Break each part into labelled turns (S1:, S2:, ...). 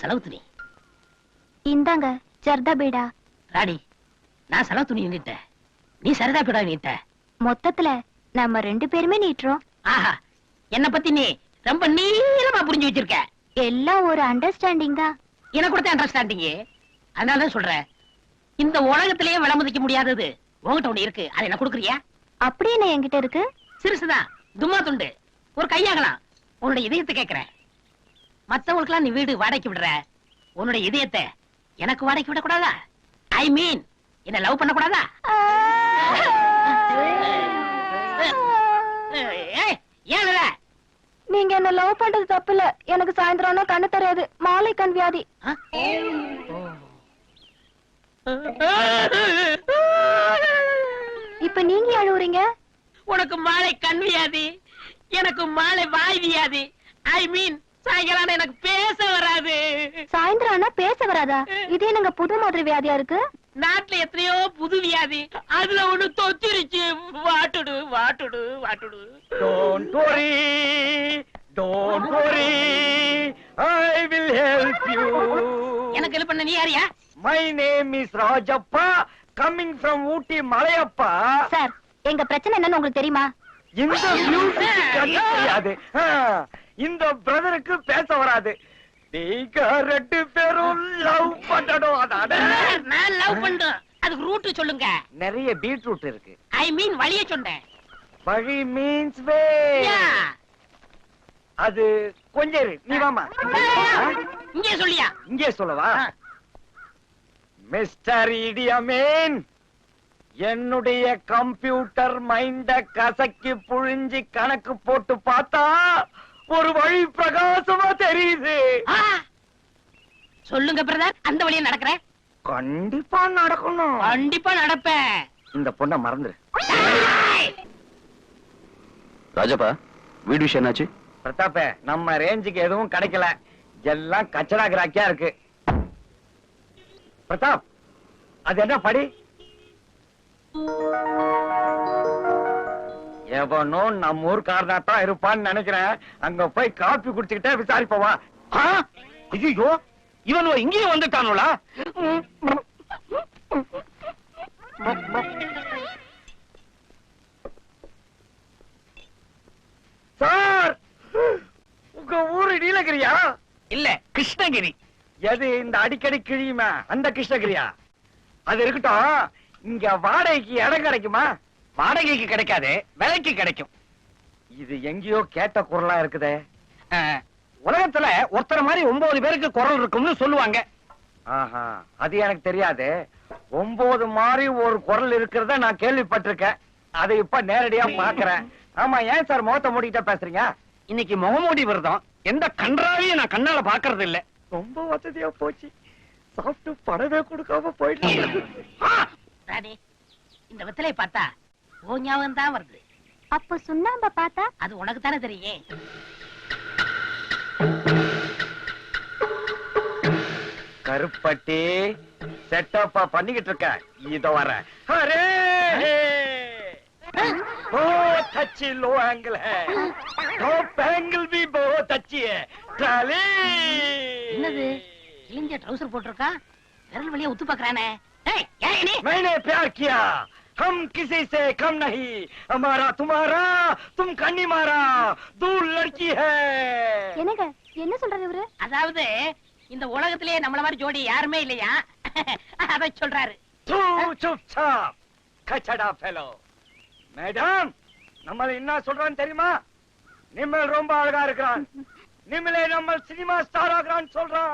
S1: செலவு துணி.
S2: இந்தாங்க ஜர்தா பீடா.
S1: ராணி நான் செலவு துணி நீட்டேன். நீ சரிதா பிடா நீட்ட.
S2: மொத்தத்துல நம்ம ரெண்டு பேருமே நீட்டுறோம்.
S1: ஆஹா என்ன பத்தி நீ ரொம்ப நீளமா புரிஞ்சு வச்சிருக்க.
S2: எல்லாம் ஒரு அண்டர்ஸ்டாண்டிங் தான்.
S1: எனக்கு கொடுத்த அண்டர்ஸ்டாண்டிங் அதனால தான் சொல்றேன். இந்த உலகத்திலேயே விளம்பதிக்க முடியாதது உன்கிட்ட ஒண்ணு இருக்கு. அதை என்ன கொடுக்குறியா?
S2: அப்படி என்ன என்கிட்ட இருக்கு?
S1: சிறுசுதான். தும்மா துண்டு. ஒரு கையாகலாம். உன்னுடைய இதயத்தை கேட்கிறேன். மத்தவங்களுக்கெல்லாம் நீ வீடு வாடகைக்கு விடுற. உன்னுடைய இதயத்தை எனக்கு வாடகைக்கு விடக்கூடாதா? ஐ மீன் என்ன லவ் பண்ணக்கூடாதா? ஏன்?
S2: நீங்க என்ன லவ் பண்றது தப்பு இல்ல எனக்கு சாயந்தரம்னா கண்ணு தெரியாது. மாலை கண் வியாதி? இப்ப நீங்க அழுவுறீங்க?
S1: உனக்கு மாலை கண் வியாதி எனக்கு மாலை வாய் வியாதி ஐ மீன் சாயங்காலம் எனக்கு பேச வராது.
S2: சாயந்தரம் ஆனா பேச வராதா? இது என்னங்க புது மாதிரி வியாதியா இருக்கு?
S1: நாட்டுல எத்தனையோ புது வியாதி. அதுல ஒண்ணு தொத்திருச்சு. வாட்டுடு வாட்டுடு வாட்டுடு.
S3: Don't worry, don't worry, I will help you.
S1: எனக்கு help பண்ண நீ யாரியா?
S3: My name is Rajappa, coming from Ooty, Malayappa.
S2: Sir எங்க பிரச்சனை என்னன்னு உங்களுக்கு தெரியுமா?
S3: இந்த தெரியாது. ஆ, இந்த பிரதருக்கு பேச வராது. நீங்க ரெண்டு பேரும் லவ் பண்ணணும் அதானே?
S1: நான் லவ் பண்றேன். அதுக்கு ரூட் சொல்லுங்க.
S3: நிறைய பீட்ரூட் இருக்கு.
S1: ஐ மீன் வழிய சொன்னேன்
S3: வழி மீன்ஸ் வே. அது கொஞ்சம் நீ வாமா
S1: இங்கே சொல்லியா?
S3: இங்கே சொல்லவா. மிஸ்டர் இடியமேன் என்னுடைய கம்ப்யூட்டர் மைண்ட கசக்கி புழிஞ்சி கணக்கு போட்டு பார்த்தா ஒரு வழி பிரகாசமா தெரியுது.
S1: ஆ. சொல்லுங்க பிரதர். அந்த வழியா நடக்கிறேன்.
S3: கண்டிப்பா நடக்கணும்.
S1: கண்டிப்பா நடப்பேன்.
S3: இந்த பொண்ண மறந்துரு!
S4: ராஜப்பா வீடு விஷயம் என்னாச்சு?
S3: பிரதாப்ப நம்ம ரேஞ்சுக்கு எதுவும் கிடைக்கல. எல்லாம் கச்சடா கிராக்கியா இருக்கு. பிரதாப் அது என்ன படி? எவனோ நம்ம ஊர்க்காரனா தான் இருப்பான்னு நினைக்கிறேன். அங்க போய் காப்பி குடிச்சுக்கிட்டே விசாரிப்பவா ஐயோ இவன் இங்கேயும் வந்துட்டானுங்களா சார் உங்க ஊரு நீலகிரியா?
S4: இல்ல கிருஷ்ணகிரி.
S3: எது இந்த அடிக்கடி கிழியுமே? அந்த கிருஷ்ணகிரியா? அது இருக்கட்டும். இங்க வாடகைக்கு இடம் கிடைக்குமா?
S4: வாடகைக்கு கிடைக்காது விலைக்கு கிடைக்கும்.
S3: இது எங்கேயோ கேட்ட குரலா இருக்குதே.
S4: உலகத்துல ஒருத்தர் மாதிரி ஒன்பது பேருக்கு குரல் இருக்கும்னு சொல்லுவாங்க.
S3: ஆஹா அது எனக்கு தெரியாது. ஒன்பது மாதிரி ஒரு குரல் இருக்கிறத நான் கேள்விப்பட்டிருக்கேன். அதை இப்ப நேரடியா பாக்குறேன் ஆமா ஏன் சார் முகத்தை மூடிக்கிட்டே பேசுறீங்க?
S4: இன்னைக்கு முகமூடி விரதம். எந்த கன்றாவையும் நான் கண்ணால பாக்குறது இல்ல
S3: ரொம்ப வசதியா போச்சு. சாப்பிட்டு பணமே கொடுக்காம போயிட்டு
S1: ராணி இந்த வெத்தலை பார்த்தா ஓ ஞாபகம் தான் வருது
S2: அப்ப சுண்ணாம்ப பார்த்தா
S1: அது உனக்கு தானே தெரியும்
S3: கருப்பட்டி செட்டப்பா பண்ணிக்கிட்டு இருக்க இதோ வர அரே बहुत अच्छी लो एंगल है टॉप एंगल भी बहुत अच्छी है ट्राली
S1: என்னது கிழிஞ்ச ட்ரவுசர் போட்டிருக்கா விரல் வழியா உத்து பாக்குறானே ஏய் யார் நீ
S3: मैंने प्यार किया हम किसी से कम नहीं हमारा तुम्हारा तुम कन्नी मारा दूर लड़की है
S2: என்னங்க என்ன சொல்றாரு இவரு
S1: அதாவது இந்த உலகத்திலேயே நம்மள மாதிரி ஜோடி யாருமே இல்லையா அத சொல்றாரு
S3: तू चुपचाप கச்சடா ஃபெலோ மேடம் நம்ம என்ன சொல்றான்னு தெரியுமா நிம்மல் ரொம்ப அழகா இருக்கிறான் நிமிலே நம்ம சினிமா ஸ்டார் ஆகிறான்னு சொல்றான்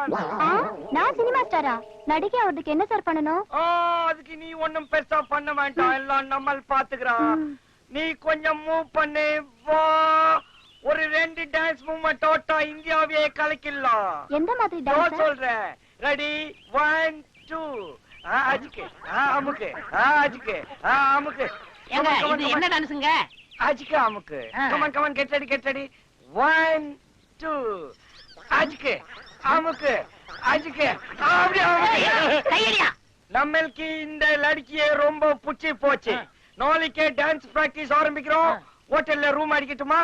S2: நான் சினிமா ஸ்டாரா? நடிக்க அவருக்கு என்ன சார் பண்ணணும்?
S3: அதுக்கு நீ ஒண்ணும் பெருசா பண்ண வேண்டாம். எல்லாம் நம்ம பாத்துக்கிறான் நீ கொஞ்சம் மூவ் பண்ணு. வா. ஒரு ரெண்டு டான்ஸ் மூவ்மெண்ட் ஓட்டா இந்தியாவே கலக்கிடலாம்.
S2: எந்த மாதிரி டான்ஸ்
S3: சொல்றேன். ரெடி 1 2 ஆ அஜிக்கு. ஆ அமுக்கு. ஆ அஜிக்கு.
S1: ஆ அமுக்கு. என்ன டான்ஸ்ங்க
S3: அஜிக்கு அமுக்கு. Come on come on get ready get அச்சு அஜுக்கு அமுக்கு அஜுக்கு நம்மளுக்கு இந்த லடிக்கிய ரொம்ப புச்சி போச்சு. நாளைக்கே டான்ஸ் பிராக்டிஸ் ஆரம்பிக்கிறோம். ஹோட்டல்ல ரூம் அடிக்கட்டுமா?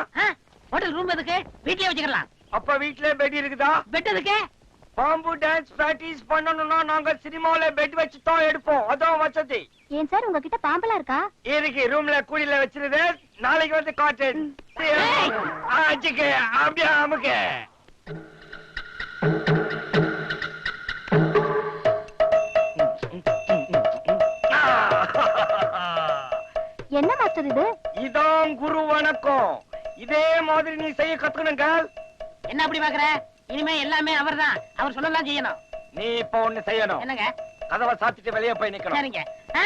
S1: ஹோட்டல் ரூம் எதுக்கு? வீட்லயே வச்சுக்கலாம்
S3: அப்ப வீட்ல பெட் இருக்குதா?
S1: பெட் எதுக்கு?
S3: பாம்பு டான்ஸ் பிராக்டிஸ் பண்ணணும்னா நாங்க சினிமாவுல பெட் வச்சு தான் எடுப்போம். அதான் வசதி.
S2: ஏன் சார் உங்ககிட்ட பாம்பெல்லாம் இருக்கா?
S3: இருக்கு ரூம்ல கூடியில வச்சிருது நாளைக்கு வந்து காட்டு ஆச்சுக்கு அப்படியே அமுக்கு.
S2: என்ன மாஸ்டர் இது?
S3: இதான் குரு வணக்கம். இதே மாதிரி நீ செய்ய கத்துக்கணுங்க
S1: என்ன அப்படி பாக்குற? இனிமே எல்லாமே அவர்தான். அவர் சொல்லலாம் செய்யணும்.
S3: நீ இப்ப ஒண்ணு செய்யணும்.
S1: என்னங்க?
S3: கதவை சாத்திட்டு வெளியே போய் நிக்கணும்.
S1: சரிங்க. ஆ,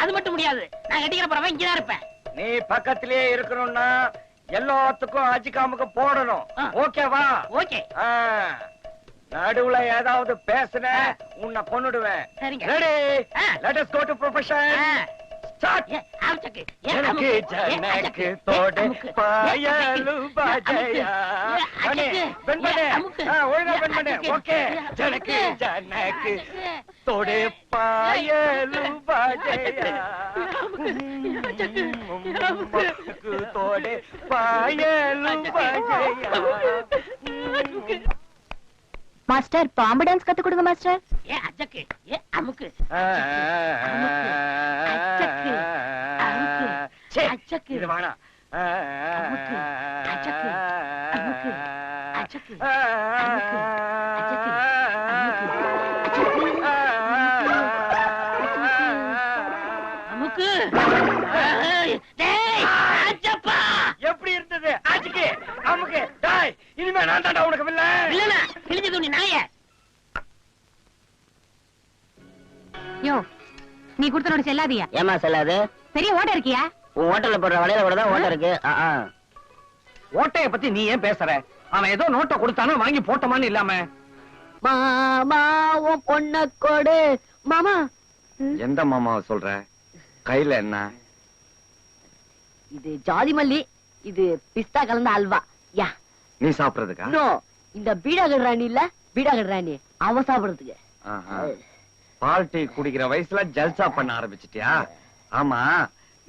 S1: அது மட்டும் முடியாது. நான் கட்டிக்கிற போறவன் இங்கதான் இருப்பேன்.
S3: நீ பக்கத்திலேயே இருக்கணும்னா எல்லாத்துக்கும் அஜிகாமுக்கு போடணும்.
S1: ஆ.
S3: ஓகேவா
S1: ஓகே.
S3: ஆ. நடுவுல ஏதாவது பேசுன உன்னை கொன்னுடுவேன்.
S1: சரிங்க.
S3: Ready
S1: ah.
S3: Let us
S1: go to profession
S3: எனக்கு ஜனக்கு தோடு. பாயலு பஜயா ஒழுங்கா. Okay.
S1: ஏ,
S3: ஜனக்கு. ஜனக்கு. தோடு பாயலு பஜயா தோடு பாயலு பஜயா
S2: மாஸ்டர் பாம்பு டான்ஸ் கத்து கொடுங்க மாஸ்டர்
S1: ஏ, அச்சக்கு. ஏ, அமுக்கு.
S3: ஆ,
S1: அச்சக்கு. அமுக்கு.
S3: சே,
S1: அச்சக்கு.
S3: இது ஆ,
S1: அமுக்கு. அச்சக்கு. அமுக்கு. அச்சக்கு. அமுக்கு. டேய்.
S3: எப்படி இருந்தது ஆச்சுக்கு அமுக்கு டாய் இனிமே நான் தாண்டா
S2: செல்லாதியா
S5: ஏமா செல்லாது?
S2: பெரிய ஓட்ட இருக்கியா?
S5: உன் ஹோட்டல்ல போடுற வடையில கூட தான் ஓட்டை இருக்கு.
S4: ஓட்டைய பத்தி நீ ஏன் பேசுற? அவன் ஏதோ நோட்டை கொடுத்தானோ வாங்கி போட்டோமான்னு இல்லாம.
S5: மாமா உன் பொண்ண கொடு. மாமா.
S3: எந்த மாமாவை சொல்ற? கையில என்ன?
S5: இது ஜாதி மல்லி இது பிஸ்தா கலந்த அல்வா. யா.
S3: நீ சாப்பிடுறதுக்கா?
S5: இந்த பீடாகர் ராணி இல்ல பீடாகர் ராணி அவ சாப்பிடுறதுக்கு.
S3: ஆஹா. பால் டீ குடிக்கிற வயசுல ஜல்சா பண்ண ஆரம்பிச்சிட்டியா? ஆமா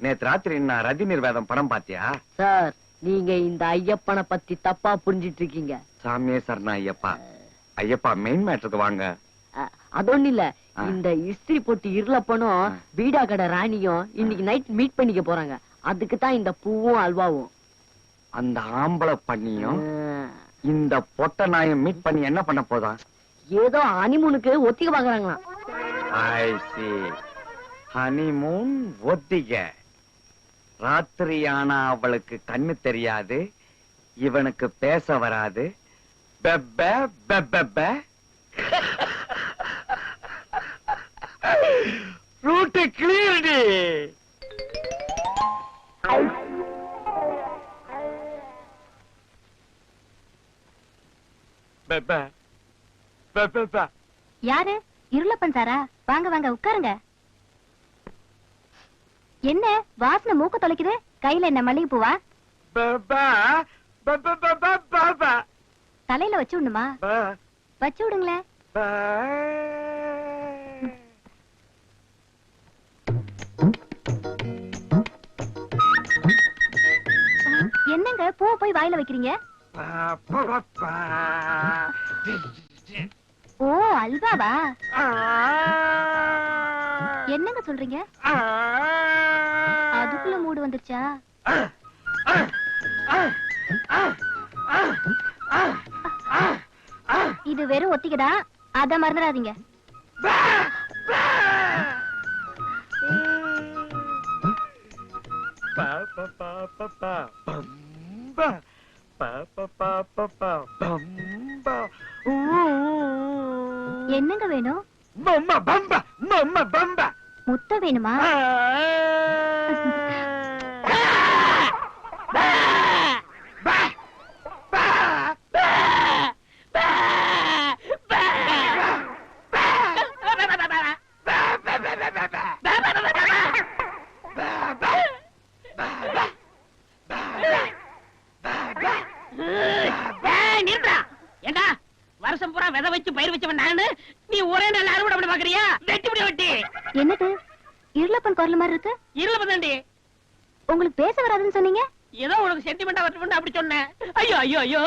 S3: நேத்து ராத்திரி நான் ரதி நிர்வேதம் படம் பாத்தியா?
S5: சார் நீங்க இந்த ஐயப்பனை பத்தி தப்பா புரிஞ்சிட்டு இருக்கீங்க
S3: சாமியே சரணா ஐயப்பா. ஐயப்பா மெயின் மேட்டருக்கு வாங்க.
S5: அது ஒண்ணு இல்ல. இந்த இஸ்திரி போட்டு இருளப்பனும். பீடா கடை ராணியும் இன்னைக்கு நைட் மீட் பண்ணிக்க போறாங்க. அதுக்கு தான் இந்த பூவும் அல்வாவும்.
S3: அந்த ஆம்பளை பண்ணியும். இந்த பொட்ட நாயும் மீட் பண்ணி என்ன பண்ண போதா?
S5: ஏதோ அனிமுனுக்கு ஒத்திக பாக்குறாங்களாம்.
S3: ஐ சி ஹனிமூன் ஒத்திக ராத்திரி ஆனா அவளுக்கு கண்ணு தெரியாது இவனுக்கு பேச வராது. பெப்ப பெப்ப ரூட்டு கிளியர்டி. பெப்ப பெப்ப.
S2: யாரு? இருளப்பன் சாரா? வாங்க வாங்க உட்காருங்க. என்ன வாசனை மூக்க தொலைக்குது? கையில என்ன மல்லிகை பூவா தலையில வச்சு விடணுமா? வச்சு விடுங்களேன் என்னங்க பூவை போய் வாயில வைக்கிறீங்க? ஓ அல்வாவா? என்னங்க சொல்றீங்க? அதுக்குள்ள மூடு வந்துருச்சா? இது வெறும் ஒத்திக்கதா அத மறந்துடாதீங்க. என்னங்க வேணும்? முட்டை வேணுமா?
S1: விதை வச்சு பயிர் வச்சவன் நானு? நீ ஒரே நாள் அறுவடை பண்ண பாக்குறியா? வெட்டி முடி வெட்டி.
S2: என்னது? இருளப்பன் குரல் மாதிரி இருக்கு?
S1: இருள பதாண்டி
S2: உங்களுக்கு பேச வராதுன்னு சொன்னீங்க?
S1: ஏதோ உனக்கு சென்டிமெண்டா வரணும்னு அப்படி சொன்னேன். ஐயோ ஐயோ ஐயோ.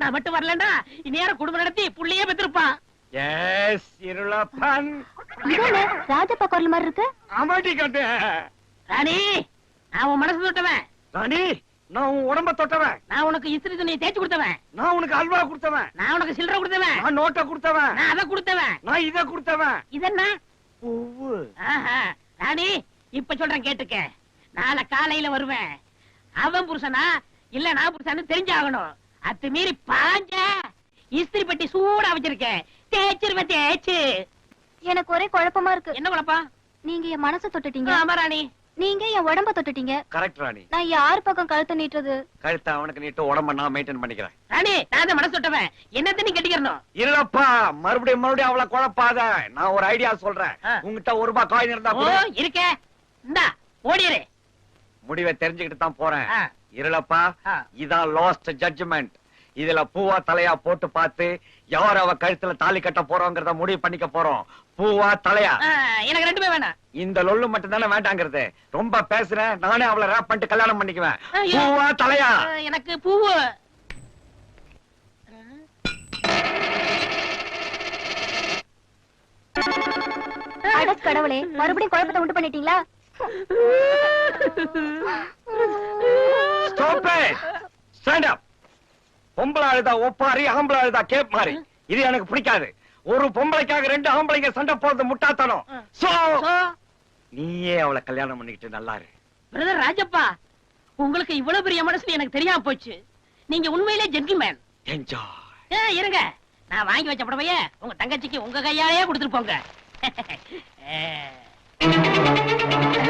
S1: நான் மட்டும் வரலன்னா இந்நேரம் குடும்பம் நடத்தி புள்ளையே பெற்றிருப்பான்.
S3: எஸ் இருளப்பன்.
S2: ராஜப்பா குரல் மாதிரி இருக்கு?
S3: அமாட்டி கட்டு
S1: ராணி நான் உன் மனசு தொட்டவன்
S3: ராணி நான் உன் உடம்ப தொட்டவன்.
S1: நான் உனக்கு இஸ்திரி துணியை தேய்ச்சி கொடுத்தவன்.
S3: நான் உனக்கு அல்வா கொடுத்தவன்.
S1: நான் உனக்கு சில்லறை கொடுத்தவன்.
S3: நான் நோட்டை கொடுத்தவன்.
S1: நான் அதை கொடுத்தவன்.
S3: நான் இதை கொடுத்தவன்.
S1: இதென்ன?
S3: பூவு.
S1: ஆஹா. ராணி இப்ப சொல்றேன் கேட்டுக்க. நாளை காலையில வருவேன். அவன் புருஷனா? இல்ல நான் புருஷன்னு தெரிஞ்சாகணும். அத்து மீறி பாஞ்ச இஸ்திரி பெட்டி சூடா வச்சிருக்கேன் தேய்ச்சிருவேன் தேய்ச்சு.
S2: எனக்கு ஒரே குழப்பமா இருக்கு.
S1: என்ன குழப்பம்?
S2: நீங்க என் மனசை தொட்டுட்டீங்க.
S1: ஆமா ராணி.
S2: நீங்க என் உடம்ப தொட்டுட்டீங்க.
S3: கரெக்ட் ராணி.
S2: நான் யார் பக்கம் கழுத்தை நீட்டுறது?
S3: கழுத்தை அவனுக்கு நீட்டு உடம்ப நான் மெயின்டைன் பண்ணிக்கிறேன்.
S1: ராணி நான் தான் மனசு தொட்டவன் என்னத்த நீ கட்டிக்கிறணும்?
S3: இல்லப்பா மறுபடியும் மறுபடியும் அவளை குழப்பாத. நான் ஒரு ஐடியா சொல்றேன். உங்ககிட்ட ஒரு ரூபாய் காயின் இருந்தா
S1: ஓ. இருக்கே. இந்தா ஓடிரு
S3: முடிவை தெரிஞ்சுக்கிட்டு தான் போறேன். இருளப்பா. இதான் லாஸ்ட் ஜட்ஜ்மெண்ட் இதுல பூவா தலையா போட்டு பார்த்து யார் அவ கழுத்துல தாலி கட்ட போறோங்கிறத முடிவு பண்ணிக்க போறோம். பூவா தலையா?
S1: எனக்கு ரெண்டுமே வேணாம்.
S3: இந்த லொல்லு மட்டும் தானே வேண்டாங்கிறது. ரொம்ப பேசுறேன். நானே அவளை ரேப் பண்ணிட்டு கல்யாணம் பண்ணிக்குவேன். பூவா தலையா?
S1: எனக்கு பூவு.
S2: அட கடவுளே மறுபடியும் குழப்பத்தை உண்டு பண்ணிட்டீங்களா?
S3: பொம்பளை அழுதா ஒப்பாரி ஆம்பளை அழுதா கேப் மாறி. இது எனக்கு பிடிக்காது. ஒரு பொம்பளைக்காக ரெண்டு ஆம்பளைங்க சண்டை போறது முட்டாத்தனம்
S1: சோ
S3: நீயே அவளை கல்யாணம் பண்ணிக்கிட்டு நல்லா இரு.
S1: பிரதர் ராஜப்பா உங்களுக்கு இவ்வளவு பெரிய மனசு எனக்கு தெரியாம போச்சு. நீங்க உண்மையிலே ஜென்டில்மேன்
S3: என்ஜாய்
S1: இருங்க. நான் வாங்கி வச்ச புடவைய உங்க தங்கச்சிக்கு உங்க கையாலேயே கொடுத்துட்டு போங்க.